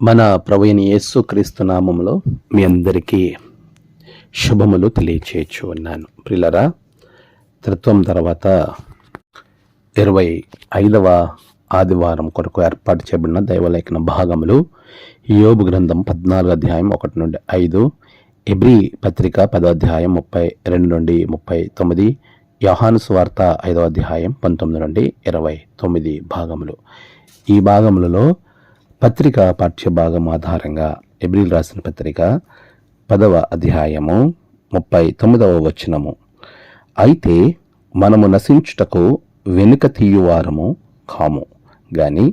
మన ప్రవీణ యేసు క్రీస్తు నామంలో మీ అందరికీ శుభములు తెలియచేయచ్చు ఉన్నాను ప్రిలరా త్రిత్వం తర్వాత ఇరవై ఐదవ ఆదివారం కొరకు ఏర్పాటు చేయబడిన దైవలేఖన భాగములు యోబు గ్రంథం పద్నాలుగు అధ్యాయం ఒకటి నుండి ఐదు ఎబ్రి పత్రిక పదో అధ్యాయం ముప్పై రెండు నుండి ముప్పై తొమ్మిది యోహాను స్వార్త ఐదో అధ్యాయం పంతొమ్మిది నుండి ఇరవై తొమ్మిది భాగములు. ఈ భాగములలో పత్రిక పాఠ్య భాగం ఆధారంగా ఎబ్రిల్ రాసిన పత్రిక పదవ అధ్యాయము ముప్పై తొమ్మిదవ వచనము. అయితే మనము నశించుటకు వెనుక తీయువారము కాము గాని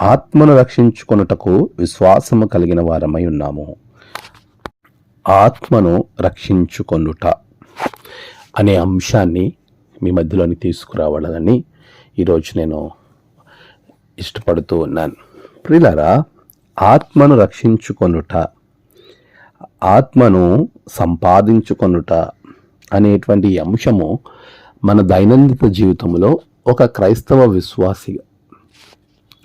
ఆత్మను రక్షించుకొనుటకు విశ్వాసము కలిగిన వారమై ఉన్నాము. ఆత్మను రక్షించుకొనుట అనే అంశాన్ని మీ మధ్యలోని తీసుకురావాలని ఈరోజు నేను ఇష్టపడుతూ ఉన్నాను. ప్రిలరా ఆత్మను రక్షించుకొనుట ఆత్మను సంపాదించుకొనుట అనేటువంటి అంశము మన దైనందిన జీవితంలో ఒక క్రైస్తవ విశ్వాసి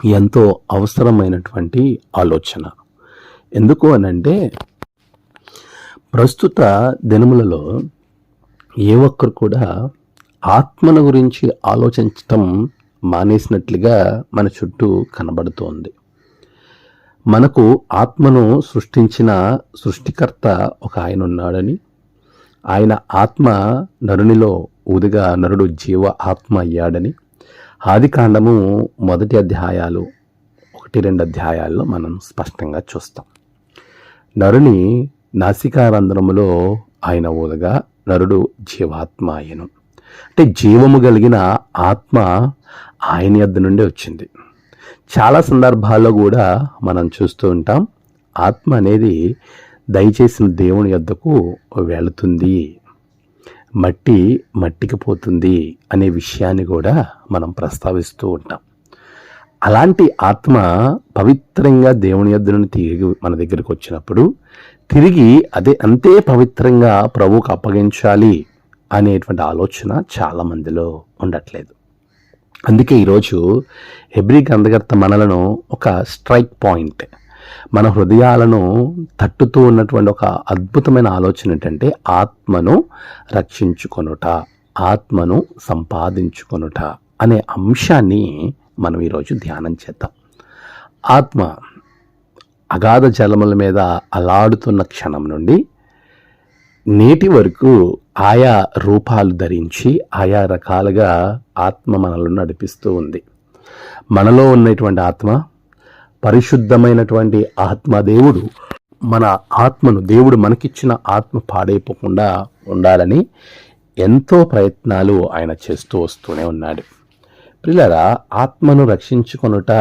ఎంతో అవసరమైనటువంటి ఆలోచన. ఎందుకు అనంటే ప్రస్తుత దినములలో ఏ ఒక్కరు కూడా ఆత్మను గురించి ఆలోచించటం మానేసినట్లుగా మన చుట్టూ కనబడుతోంది. మనకు ఆత్మను సృష్టించిన సృష్టికర్త ఒక ఆయన ఉన్నాడని ఆయన ఆత్మ నరునిలో ఊదిగా నరుడు జీవ ఆత్మ అయ్యాడని. ఆదికాండము మొదటి అధ్యాయాలు ఒకటి రెండు అధ్యాయాల్లో మనం స్పష్టంగా చూస్తాం. నరుని నాసికారంధ్రములో ఆయన ఊదగా నరుడు జీవాత్మ అయ్యను. అంటే జీవము కలిగిన ఆత్మ ఆయన యొద్ద నుండి వచ్చింది. చాలా సందర్భాల్లో కూడా మనం చూస్తూ ఉంటాం. ఆత్మ అనేది దయచేసిన దేవుని యొద్దకు వెళుతుంది. మట్టి మట్టికి పోతుంది అనే విషయాన్ని కూడా మనం ప్రస్తావిస్తూ ఉంటాం. అలాంటి ఆత్మ పవిత్రంగా దేవుని యొద్ద నుండి తిరిగి మన దగ్గరికి వచ్చినప్పుడు తిరిగి అదే అంతే పవిత్రంగా ప్రభువుకు అప్పగించాలి అనేటువంటి ఆలోచన చాలా మందిలో ఉండట్లేదు. అందుకే ఈరోజు హెబ్రి గ్రంథకర్త మనలను ఒక స్ట్రైక్ పాయింట్ మన హృదయాలను తట్టుతూ ఉన్నటువంటి ఒక అద్భుతమైన ఆలోచన ఏంటంటే ఆత్మను రక్షించుకొనుట ఆత్మను సంపాదించుకొనుట అనే అంశాన్ని మనం ఈరోజు ధ్యానం చేద్దాం. ఆత్మ అగాధ జలముల మీద అలాడుతున్న క్షణం నుండి నేటి వరకు ఆయా రూపాలు ధరించి ఆయా రకాలుగా ఆత్మ మనల్ని నడిపిస్తూ ఉంది. మనలో ఉన్నటువంటి ఆత్మ పరిశుద్ధమైనటువంటి ఆత్మదేవుడు మన ఆత్మను దేవుడు మనకిచ్చిన ఆత్మ పాడైపోకుండా ఉండాలని ఎంతో ప్రయత్నాలు ఆయన చేస్తూ వస్తూనే ఉన్నాడు. పిల్లరా ఆత్మను రక్షించుకొనుట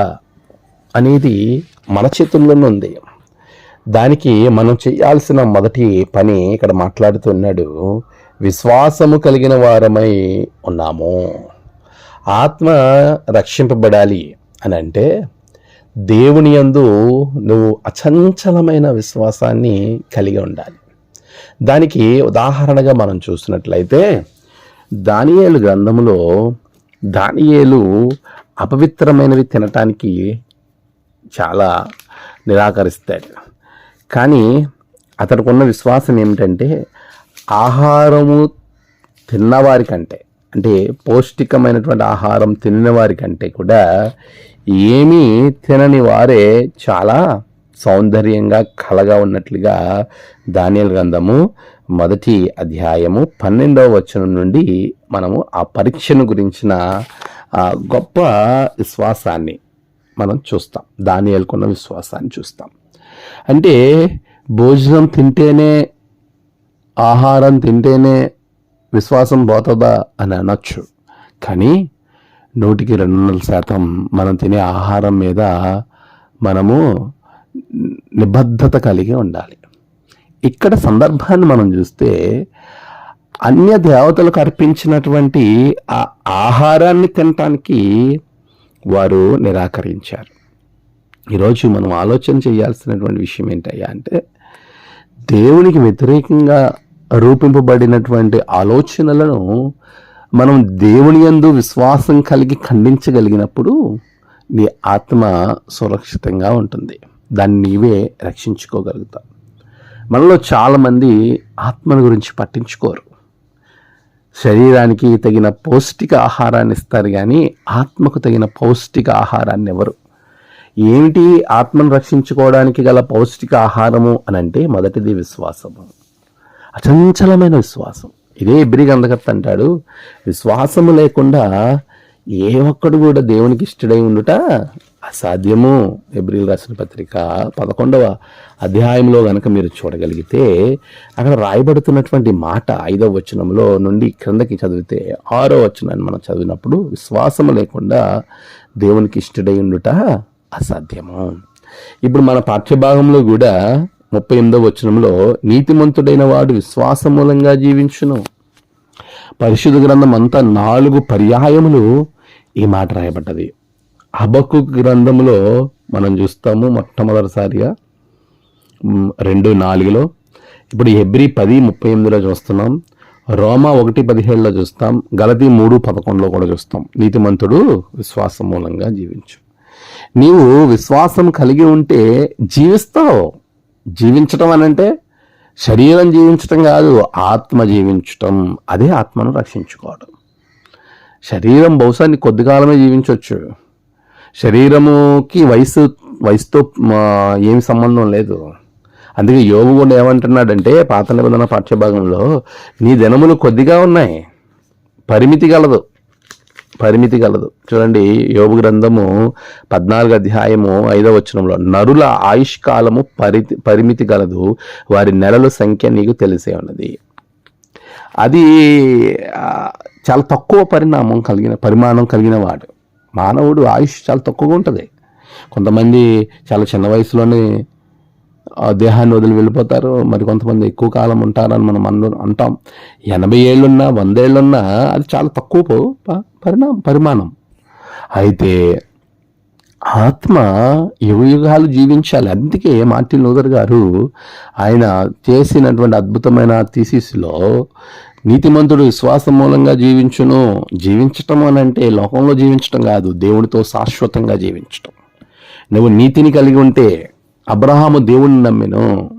అనేది మన చేతుల్లోనే ఉంది. దానికి మనం చేయాల్సిన మొదటి పని ఇక్కడ మాట్లాడుతున్నాడు విశ్వాసము కలిగిన వారమై ఉన్నాము. ఆత్మ రక్షింపబడాలి అని అంటే దేవుని యందు నువ్వు అచంచలమైన విశ్వాసాన్ని కలిగి ఉండాలి. దానికి ఉదాహరణగా మనం చూసినట్లయితే దానియేలు గ్రంథములో దానియేలు అపవిత్రమైనవి తినటానికి చాలా నిరాకరిస్తాడు. కానీ అతడికి ఉన్న విశ్వాసం ఏమిటంటే ఆహారము తిన్నవారి కంటే అంటే పౌష్టికమైనటువంటి ఆహారం తిన్నవారి కంటే కూడా ఏమీ తినని వారే చాలా సౌందర్యంగా కలగా ఉన్నట్లుగా ధాన్యాల గ్రంథము మొదటి అధ్యాయము పన్నెండవ వచనం నుండి మనము ఆ పరీక్షను గురించిన ఆ గొప్ప విశ్వాసాన్ని మనం చూస్తాం. దానియల్కున్న విశ్వాసాన్ని చూస్తాం. అంటే భోజనం తింటేనే ఆహారం తింటేనే విశ్వాసం పోతుందా అని అనొచ్చు. కానీ నూటికి రెండు వందల శాతం మనం తినే ఆహారం మీద మనము నిబద్ధత కలిగి ఉండాలి. ఇక్కడ సందర్భాన్ని మనం చూస్తే అన్య దేవతలకు అర్పించినటువంటి ఆ ఆహారాన్ని తినటానికి వారు నిరాకరించారు. ఈరోజు మనం ఆలోచన చేయాల్సినటువంటి విషయం ఏంటయ్యా అంటే దేవునికి వ్యతిరేకంగా రూపింపబడినటువంటి ఆలోచనలను మనం దేవుని యందు విశ్వాసం కలిగి ఖండించగలిగినప్పుడు నీ ఆత్మ సురక్షితంగా ఉంటుంది. దాన్ని నీవే రక్షించుకోగలుగుతావు. మనలో చాలామంది ఆత్మను గురించి పట్టించుకోరు. శరీరానికి తగిన పౌష్టిక ఆహారాన్ని ఇస్తారు కానీ ఆత్మకు తగిన పౌష్టిక ఆహారాన్ని ఎవరు? ఏమిటి ఆత్మను రక్షించుకోవడానికి గల పౌష్టిక ఆహారము అని అంటే మొదటిది విశ్వాసము. అచంచలమైన విశ్వాసం. ఇదే ఇబ్రి గంధకర్త అంటాడు విశ్వాసము లేకుండా ఏ ఒక్కడు కూడా దేవునికి ఇష్టడై ఉండుట అసాధ్యము. ఎబ్రిల్ రాసిన పత్రిక పదకొండవ అధ్యాయంలో కనుక మీరు చూడగలిగితే అక్కడ రాయబడుతున్నటువంటి మాట ఐదవ వచనంలో నుండి క్రిందకి చదివితే ఆరో వచనాన్ని మనం చదివినప్పుడు విశ్వాసము లేకుండా దేవునికి ఇష్టడై ఉండుట అసాధ్యము. ఇప్పుడు మన పాఠ్యభాగంలో కూడా ముప్పై ఎనిమిదవ వచనంలో నీతిమంతుడైన వాడు విశ్వాస మూలంగా జీవించును. పరిశుద్ధ గ్రంథం అంతా నాలుగు పర్యాయములు ఈ మాట రాయబడ్డది. అబకు గ్రంథంలో మనం చూస్తాము మొట్టమొదటిసారిగా రెండు నాలుగులో. ఇప్పుడు హెబ్రి పది ముప్పై ఎనిమిదిలో చూస్తున్నాం. రోమా ఒకటి పదిహేడులో చూస్తాం. గలతీ మూడు పదకొండులో కూడా చూస్తాం. నీతిమంతుడు విశ్వాసం మూలంగా జీవించు. నీవు విశ్వాసం కలిగి ఉంటే జీవిస్తావు. జీవించటం అనంటే శరీరం జీవించటం కాదు ఆత్మ జీవించటం. అదే ఆత్మను రక్షించుకోవడం శరీరం బహుశా నీ కొద్ది కాలమే జీవించవచ్చు శరీరముకి వయసు వయసుతో మా, ఏమి సంబంధం లేదు. అందుకే యోగు కూడా ఏమంటున్నాడంటే పాత నిబంధన పాఠ్యభాగంలో నీ దినములు కొద్దిగా ఉన్నాయి. పరిమితి గలదు పరిమితి కలదు. చూడండి యోగు గ్రంథము పద్నాలుగు అధ్యాయము ఐదవ వచనంలో నరుల ఆయుష్ కాలము పరితి పరిమితి కలదు వారి నెలల సంఖ్య నీకు తెలిసే ఉన్నది. అది చాలా తక్కువ పరిణామం కలిగిన పరిమాణం కలిగిన వాడు. మానవుడు ఆయుష్ చాలా తక్కువగా ఉంటుంది. కొంతమంది చాలా చిన్న వయసులోనే దేహాన్ని వదిలి వెళ్ళిపోతారు. మరి కొంతమంది ఎక్కువ కాలం ఉంటారని మనం అను అంటాం. ఎనభై ఏళ్ళున్నా వందేళ్ళున్నా అది చాలా తక్కువ పరిణా పరిమాణం. అయితే ఆత్మ యుగ యుగాలు జీవించాలి. అందుకే మార్టిన్ లూథర్ గారు ఆయన చేసినటువంటి అద్భుతమైన థీసిస్లో నీతిమంతుడు విశ్వాసం మూలంగా జీవించును జీవించటం అని అంటే లోకంలో జీవించటం కాదు దేవుడితో శాశ్వతంగా జీవించటం. నువ్వు నీతిని కలిగి ఉంటే అబ్రహాము దేవుణ్ణి నమ్మెను.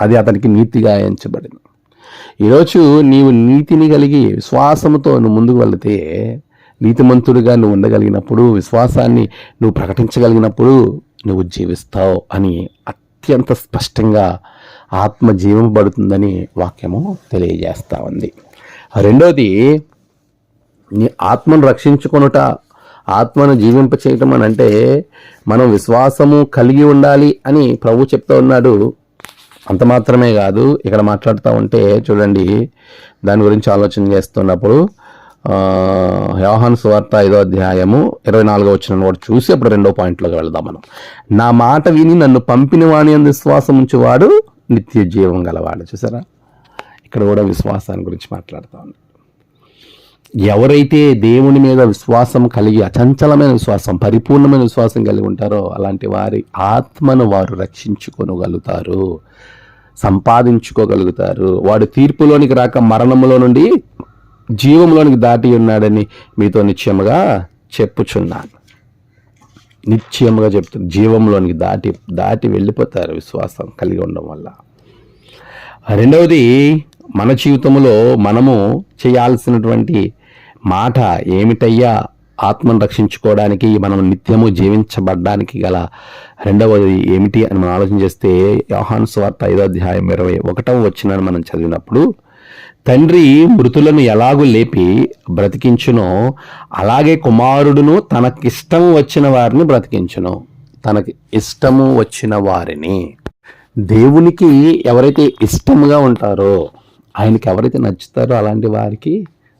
అది అతనికి నీతిగా ఎంచబడింది. ఈరోజు నీవు నీతిని కలిగి విశ్వాసముతో నువ్వు ముందుకు వెళితే నీతిమంతుడిగా నువ్వు ఉండగలిగినప్పుడు విశ్వాసాన్ని నువ్వు ప్రకటించగలిగినప్పుడు నువ్వు జీవిస్తావు అని అత్యంత స్పష్టంగా ఆత్మ జీవింపబడుతుందని వాక్యము తెలియజేస్తా ఉంది. రెండోది నీ ఆత్మను రక్షించుకొనుట ఆత్మను జీవింప చేయటం అని అంటే మనం విశ్వాసము కలిగి ఉండాలి అని ప్రభు చెప్తూ ఉన్నాడు. అంత మాత్రమే కాదు ఇక్కడ మాట్లాడుతూ ఉంటే చూడండి దాని గురించి ఆలోచన చేస్తున్నప్పుడు యోహాన్ సువార్త ఐదో అధ్యాయము ఇరవై నాలుగో వచ్చిన కూడా చూసి అప్పుడు రెండో పాయింట్లోకి వెళ్దాం మనం. నా మాట విని నన్ను పంపిన వాణి అందు విశ్వాసం ఉంచేవాడు నిత్య జీవం గలవాడు. చూసారా? ఇక్కడ కూడా విశ్వాసాన్ని గురించి మాట్లాడుతూ ఉన్నాడు. ఎవరైతే దేవుని మీద విశ్వాసం కలిగి అచంచలమైన విశ్వాసం పరిపూర్ణమైన విశ్వాసం కలిగి ఉంటారో అలాంటి వారి ఆత్మను వారు రక్షించుకోగలుగుతారు సంపాదించుకోగలుగుతారు. వాడు తీర్పులోనికి రాక మరణములో నుండి జీవంలోనికి దాటి ఉన్నాడని మీతో నిశ్చయముగా చెప్పుచున్నాను. నిశ్చయముగా చెప్తుంది జీవంలోనికి దాటి దాటి వెళ్ళిపోతారు విశ్వాసం కలిగి ఉండడం వల్ల. రెండవది మన జీవితంలో మనము చేయాల్సినటువంటి మాట ఏమిటయ్యా? ఆత్మను రక్షించుకోవడానికి మనం నిత్యము జీవించబడ్డానికి గల రెండవది ఏమిటి అని మనం ఆలోచన చేస్తే యోహాను స్వార్త ఐదో అధ్యాయం ఇరవై ఒకటవ వచ్చిన మనం చదివినప్పుడు తండ్రి మృతులను ఎలాగూ లేపి బ్రతికించునో. అలాగే కుమారుడును తనకిష్టం వచ్చిన వారిని బ్రతికించును. తనకి ఇష్టము వచ్చిన వారిని. దేవునికి ఎవరైతే ఇష్టముగా ఉంటారో ఆయనకి ఎవరైతే నచ్చుతారో అలాంటి వారికి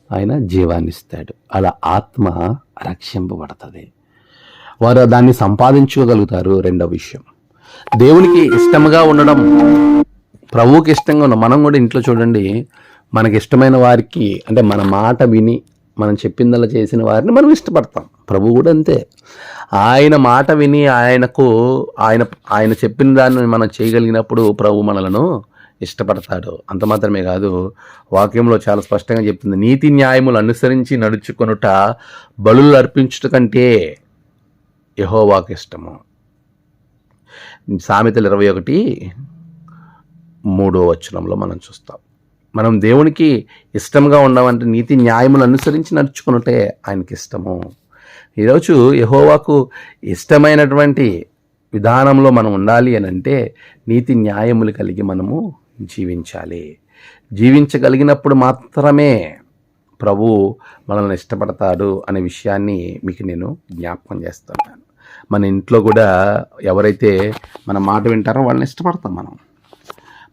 ఆయన జీవాన్ని ఇస్తాడు అలా ఆత్మ రక్షింపబడుతుంది. వారు దాన్ని సంపాదించుకోగలుగుతారు రెండో విషయం. దేవునికి ఇష్టముగా ఉండడం ప్రభువుకి ఇష్టంగా ఉన్న మనం కూడా ఇంట్లో చూడండి మనకి ఇష్టమైన వారికి అంటే మన మాట విని మనం చెప్పిందలా చేసిన వారిని మనం ఇష్టపడతాం. ప్రభు కూడా అంతే. ఆయన మాట విని ఆయనకు ఆయన ఆయన చెప్పిన దాన్ని మనం చేయగలిగినప్పుడు ప్రభు మనలను ఇష్టపడతాడు. అంత మాత్రమే కాదు వాక్యంలో చాలా స్పష్టంగా చెప్తుంది. నీతి న్యాయములు అనుసరించి నడుచుకొనుట బలులు అర్పించుట కంటే యహోవాకి ఇష్టము. సామెతలు ఇరవై ఒకటి మూడో వచనంలో మనం చూస్తాం. మనం దేవునికి ఇష్టంగా ఉండమంటే నీతి న్యాయములు అనుసరించి నడుచుకున్నట్టే ఆయనకి ఇష్టము. ఈరోజు యహోవాకు ఇష్టమైనటువంటి విధానంలో మనం ఉండాలి అని అంటే నీతి న్యాయములు కలిగి మనము జీవించాలి. జీవించగలిగినప్పుడు మాత్రమే ప్రభు మనల్ని ఇష్టపడతాడు అనే విషయాన్ని మీకు నేను జ్ఞాపకం చేస్తున్నాను. మన ఇంట్లో కూడా ఎవరైతే మన మాట వింటారో వాళ్ళని ఇష్టపడతాం మనం.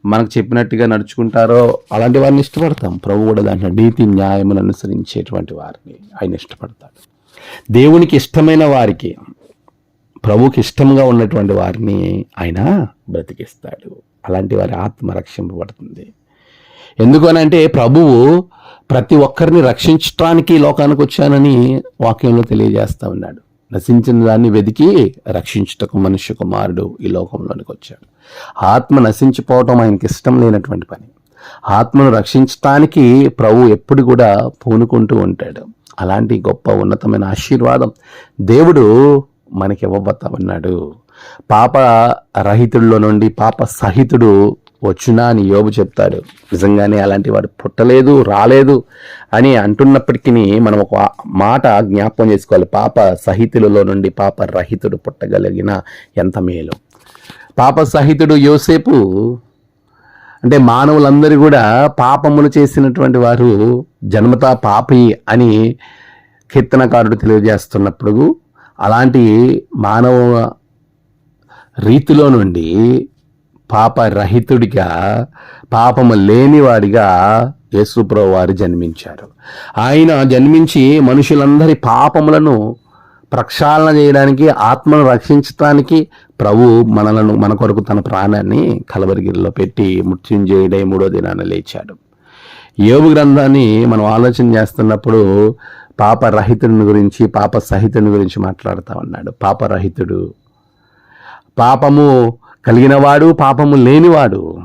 మనకు చెప్పినట్టుగా నడుచుకుంటారో అలాంటి వారిని ఇష్టపడతాం. ప్రభు కూడా దాంట్లో నీతి న్యాయములు అనుసరించేటువంటి వారిని ఆయన ఇష్టపడతాడు. దేవునికి ఇష్టమైన వారికి ప్రభుకి ఇష్టంగా ఉన్నటువంటి వారిని ఆయన బ్రతికిస్తాడు. అలాంటి వారి ఆత్మ రక్షింపబడుతుంది. ఎందుకనంటే ప్రభువు ప్రతి ఒక్కరిని రక్షించటానికి లోకానికి వచ్చానని వాక్యంలో తెలియజేస్తా ఉన్నాడు. నశించిన దాన్ని వెతికి రక్షించుటకు మనుష్య కుమారుడు ఈ లోకంలోనికి వచ్చాడు. ఆత్మ నశించిపోవటం ఆయనకి ఇష్టం లేనటువంటి పని. ఆత్మను రక్షించటానికి ప్రభు ఎప్పుడు కూడా పూనుకుంటూ ఉంటాడు. అలాంటి గొప్ప ఉన్నతమైన ఆశీర్వాదం దేవుడు మనకి ఇవ్వబోతా ఉన్నాడు పాప రహితుడిలో నుండి పాప సహితుడు వచ్చునా అని యోబు చెప్తాడు. నిజంగానే అలాంటి వాడు పుట్టలేదు రాలేదు అని అంటున్నప్పటికీ మనం ఒక మాట జ్ఞాపకం చేసుకోవాలి. పాప సహితులలో నుండి పాప రహితుడు పుట్టగలిగిన ఎంత మేలు. పాప సహితుడు యోసేపు. అంటే మానవులందరూ కూడా పాపములు చేసినటువంటి వారు జన్మతా పాపి అని కీర్తనకారుడు తెలియజేస్తున్నప్పుడు అలాంటి మానవ రీతిలో నుండి పాపరహితుడిగా పాపము లేనివాడిగా యేసుప్రభు వారు జన్మించారు. ఆయన జన్మించి మనుషులందరి పాపములను ప్రక్షాళన చేయడానికి ఆత్మను రక్షించడానికి ప్రభు మనలను మన కొరకు తన ప్రాణాన్ని కలవరిగిరిలో పెట్టి మృత్యుంజయుడై మూడో దినాన లేచాడు. యోగు గ్రంథాన్ని మనం ఆలోచన చేస్తున్నప్పుడు పాపరహితుడిని గురించి పాప సహితుని గురించి మాట్లాడుతూ ఉన్నాడు. పాపరహితుడు. పాపము కలిగినవాడు పాపము లేనివాడు.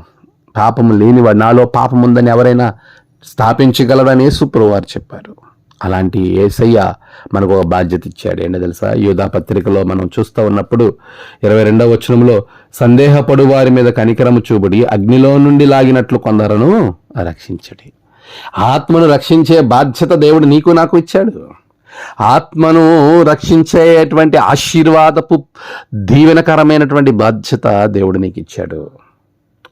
పాపము లేనివాడు. నాలో పాపం ఉందని ఎవరైనా స్థాపించగలరని సుప్రభు వారు చెప్పారు. అలాంటి ఏసయ్య మనకు ఒక బాధ్యత ఇచ్చాడు. ఏంటో తెలుసా? యూదా పత్రికలో మనం చూస్తూ ఉన్నప్పుడు ఇరవై రెండవ వచనంలో సందేహపడు వారి మీద కనికరము చూపుడి అగ్నిలో నుండి లాగినట్లు కొందరను రక్షించడి. ఆత్మను రక్షించే బాధ్యత దేవుడు నీకు నాకు ఇచ్చాడు. ఆత్మను రక్షించేటువంటి ఆశీర్వాదపు దీవెనకరమైనటువంటి బాధ్యత దేవుడు నీకు ఇచ్చాడు.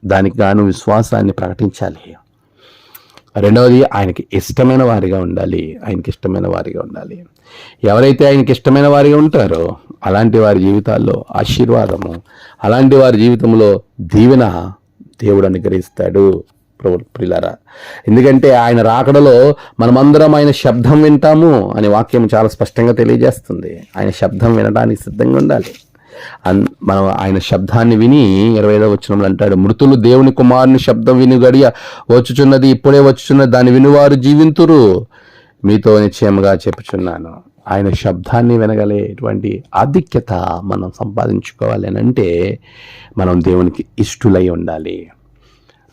దానికి గాను విశ్వాసాన్ని ప్రకటించాలి. రెండవది ఆయనకి ఇష్టమైన వారిగా ఉండాలి. ఆయనకి ఇష్టమైన వారిగా ఉండాలి. ఎవరైతే ఆయనకి ఇష్టమైన వారిగా ఉంటారో అలాంటి వారి జీవితాల్లో ఆశీర్వాదము అలాంటి వారి జీవితంలో దీవెన దేవుడు అనుగ్రహిస్తాడు. ప్రభు ప్రిలారా ఎందుకంటే ఆయన రాకడలో మనమందరం ఆయన శబ్దం వింటాము అనే వాక్యం చాలా స్పష్టంగా తెలియజేస్తుంది. ఆయన శబ్దం వినడానికి సిద్ధంగా ఉండాలి. మనం ఆయన శబ్దాన్ని విని ఇరవై ఐదవ వచనంలో అంటాడు మృతులు దేవుని కుమారుని శబ్దం విని గడియ వచ్చుచున్నది ఇప్పుడే వచ్చుచున్నది దాన్ని వినువారు జీవింతురు. మీతో నిశ్చయముగా చెప్పుచున్నాను ఆయన శబ్దాన్ని వినగలేటువంటి ఆధిక్యత మనం సంపాదించుకోవాలి అని అంటే మనం దేవునికి ఇష్టులై ఉండాలి.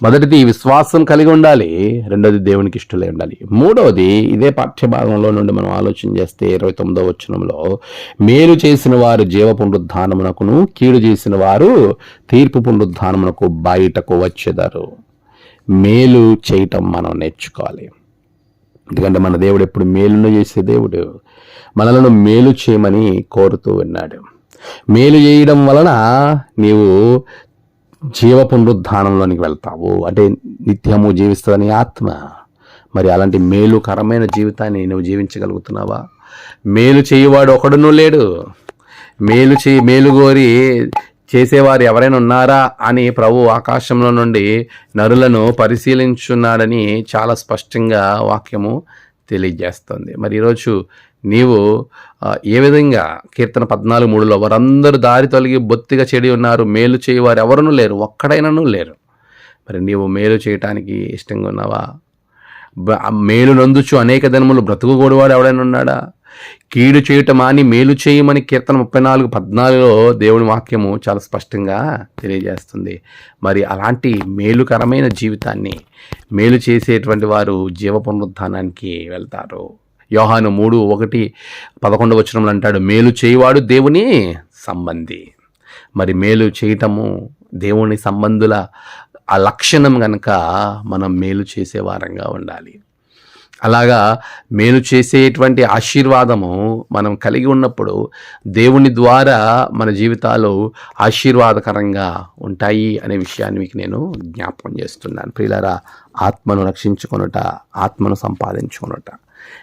మొదటిది విశ్వాసం కలిగి ఉండాలి రెండోది దేవునికి ఇష్టలై ఉండాలి. మూడవది ఇదే పాఠ్యభాగంలో నుండి మనం ఆలోచన చేస్తే ఇరవై తొమ్మిదో వచనంలో మేలు చేసిన వారు జీవ పునరుద్ధానమునకును కీడు చేసిన వారు తీర్పు పునరుద్ధానమునకు బయటకు వచ్చేదారు. మేలు చేయటం మనం నేర్చుకోవాలి. ఎందుకంటే మన దేవుడు ఎప్పుడు మేలును చేసే దేవుడు. మనలను మేలు చేయమని కోరుతూ ఉన్నాడు. మేలు చేయడం వలన నీవు జీవ పునరుద్ధానంలోనికి వెళ్తావు. అంటే నిత్యము జీవిస్తుందని ఆత్మ. మరి అలాంటి మేలుకరమైన జీవితాన్ని నువ్వు జీవించగలుగుతున్నావా? మేలు చేయువాడు ఒకడునూ లేడు. మేలు చేయి మేలు కోరి చేసేవారు ఎవరైనా ఉన్నారా అని ప్రభు ఆకాశంలో నుండి నరులను పరిశీలించున్నాడని చాలా స్పష్టంగా వాక్యము తెలియజేస్తుంది. మరి ఈరోజు నీవు ఏ విధంగా కీర్తన పద్నాలుగు మూడులో వారందరూ దారి తొలగి బొత్తిగా చెడి ఉన్నారు మేలు చేయవారు ఎవరనూ లేరు ఒక్కడైనాను లేరు. మరి నీవు మేలు చేయటానికి ఇష్టంగా ఉన్నావా? మేలు నందుచు అనేక దినములు బ్రతుకుగోడువాడు ఎవడైనా ఉన్నాడా? కీడు చేయటం అని మేలు చేయమని కీర్తన ముప్పై నాలుగు పద్నాలుగులో దేవుని వాక్యము చాలా స్పష్టంగా తెలియజేస్తుంది. మరి అలాంటి మేలుకరమైన జీవితాన్ని మేలు చేసేటువంటి వారు జీవ పునరుద్ధానానికి వెళ్తారు. యోహాను మూడు ఒకటి పదకొండు వచనంలో అంటాడు మేలు చేయవాడు దేవుని సంబంధి. మరి మేలు చేయటము దేవుని సంబంధుల ఆ లక్షణం కనుక మనం మేలు చేసే వారంగా ఉండాలి. అలాగా మేలు చేసేటువంటి ఆశీర్వాదము మనం కలిగి ఉన్నప్పుడు దేవుని ద్వారా మన జీవితాలు ఆశీర్వాదకరంగా ఉంటాయి అనే విషయాన్ని మీకు నేను జ్ఞాపకం చేస్తున్నాను. ప్రియులారా ఆత్మను రక్షించుకొనుట ఆత్మను సంపాదించుకొనుట.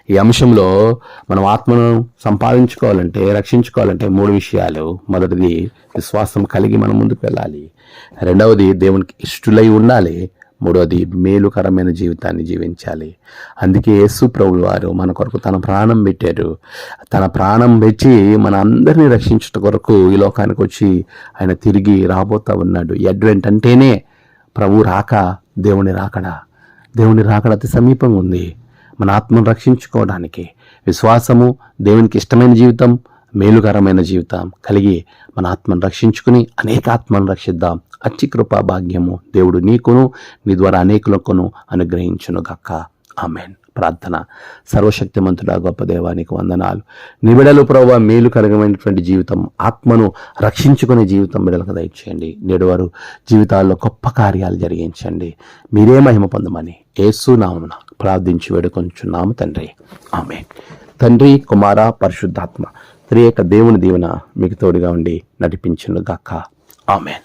ఈ అంశంలో మనం ఆత్మను సంపాదించుకోవాలంటే రక్షించుకోవాలంటే మూడు విషయాలు. మొదటిది విశ్వాసం కలిగి మనం ముందుకు వెళ్ళాలి. రెండవది దేవునికి ఇష్టలై ఉండాలి. మూడవది మేలుకరమైన జీవితాన్ని జీవించాలి. అందుకే యేసు ప్రభులు వారు మన కొరకు తన ప్రాణం పెట్టారు. తన ప్రాణం పెట్టి మన అందరినీ రక్షించుట కొరకు ఈ లోకానికి వచ్చి ఆయన తిరిగి రాబోతా ఉన్నాడు. అడ్వెంట్ అంటేనే ప్రభు రాక దేవుని రాకడా. దేవుని రాకడ అతి సమీపంగా ఉంది. మన ఆత్మను రక్షించుకోవడానికి విశ్వాసము దేవునికి ఇష్టమైన జీవితం మేలుకరమైన జీవితం కలిగి మన ఆత్మను రక్షించుకుని అనేక ఆత్మను రక్షిద్దాం. అచ్చి కృపా భాగ్యము దేవుడు నీకును నీ ద్వారా అనేకులకును అనుగ్రహించునుగాక. ఆమెన్. ప్రార్థన. సర్వశక్తిమంతుడా గొప్ప దేవానికి వందనాలు. నిబిడలు ప్రభావ మేలు కలగమైనటువంటి జీవితం ఆత్మను రక్షించుకునే జీవితం బిడలకు దయచేయండి. నేడు వారు జీవితాల్లో గొప్ప కార్యాలు జరిగించండి. మీరే మహిమ పొందమని ఏసు నామమున ప్రార్థించి వేడుకొంచున్నాము తండ్రి. ఆమె తండ్రి కుమార పరిశుద్ధాత్మ త్రియక దేవుని దీవెన మీకు తోడుగా ఉండి నడిపించును గాక ఆమెన్.